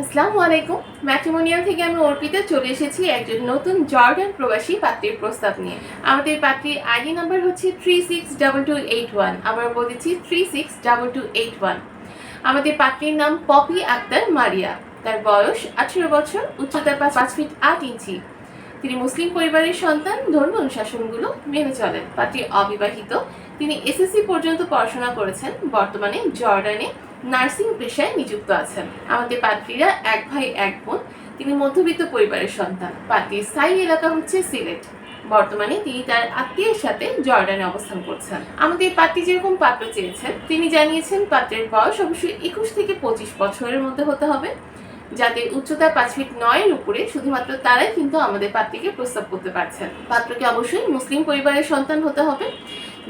আসসালামু আলাইকুম। ম্যাট্রিমোনিয়াল থেকে আমি অর্পিতা চলে এসেছি একজন নতুন জর্ডান প্রবাসী পাত্রীর প্রস্তাব নিয়ে। আমাদের পাত্রীর আইডি নাম্বার হচ্ছে three six double two eight one আবার বলেছি three six double two eight one আমাদের পাত্রীর নাম পপি আক্তার মারিয়া। তার বয়স আঠেরো বছর, উচ্চতা পাঁচ ফিট আট ইঞ্চি। তিনি মুসলিম পরিবারের সন্তান, ধর্ম অনুশাসনগুলো মেনে চলেন। পাত্রী অবিবাহিত। তিনি এসএসসি পর্যন্ত পড়াশোনা করেছেন। বর্তমানে জর্ডানে নার্সিং পেশায় নিযুক্ত আছেন। আমাদের পাত্রীরা এক ভাই, এক বোন। তিনি মধ্যবিত্ত পরিবারের সন্তান। পাত্রীর স্থায়ী এলাকা হচ্ছে সিলেট। বর্তমানে তিনি তার আত্মীয়ের সাথে জর্ডানে অবস্থান করছেন। আমাদের পাত্রী যেরকম পাত্র চেয়েছেন, তিনি জানিয়েছেন, পাত্রের বয়স অবশ্যই একুশ থেকে পঁচিশ বছরের মধ্যে হতে হবে। যাদের উচ্চতা পাঁচ ফিট নয়ের উপরে শুধুমাত্র তারাই কিন্তু আমাদের পাত্রীকে প্রস্তাব করতে পারছেন। পাত্রকে অবশ্যই মুসলিম পরিবারের সন্তান হতে হবে।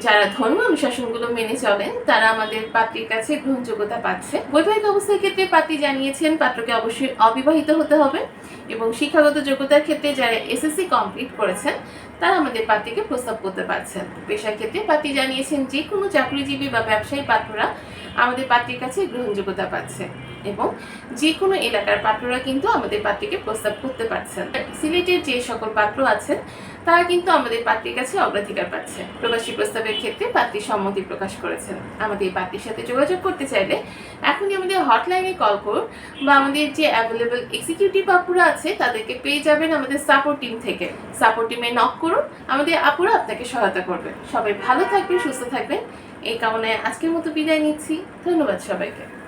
যারা ধর্ম অনুশাসনগুলো মেনে চলেন, তারা আমাদের পাত্রীর কাছে গ্রহণযোগ্যতা পাচ্ছে। বৈবাহিক অবস্থার ক্ষেত্রে পাত্রী জানিয়েছেন, পাত্রকে অবশ্যই অবিবাহিত হতে হবে এবং শিক্ষাগত যোগ্যতার ক্ষেত্রে যারা এসএসসি কমপ্লিট করেছেন, তারা আমাদের পাত্রীকে প্রস্তাব করতে পারছেন। পেশার ক্ষেত্রে পাত্রী জানিয়েছেন, যে কোনো চাকরিজীবী বা ব্যবসায়ী পাত্ররা আমাদের পাত্রীর কাছে গ্রহণযোগ্যতা পাচ্ছে। এবং যে কোনো এলাকার পাত্ররা কিন্তু আমাদের পাত্রীকে প্রস্তাব করতে পারছেন। সিলেটের যে সকল পাত্র আছেন, তারা কিন্তু আমাদের পাত্রীর কাছে অগ্রাধিকার পাচ্ছে। প্রবাসী প্রস্তাবের ক্ষেত্রে পাত্রী সম্মতি প্রকাশ করেছেন। আমাদের পাত্রীর সাথে যোগাযোগ করতে চাইলে এখনই আমাদের হটলাইনে কল করুন বা আমাদের যে অ্যাভেলেবল এক্সিকিউটিভ আপুরা আছে, তাদেরকে পেয়ে যাবেন আমাদের সাপোর্ট টিম থেকে। সাপোর্ট টিমে নক করুন, আমাদের আপুরা আপনাকে সহায়তা করবে। সবাই ভালো থাকবেন, সুস্থ থাকবেন। এই কামনায় আজকের মতো বিদায় নিচ্ছি। ধন্যবাদ সবাইকে।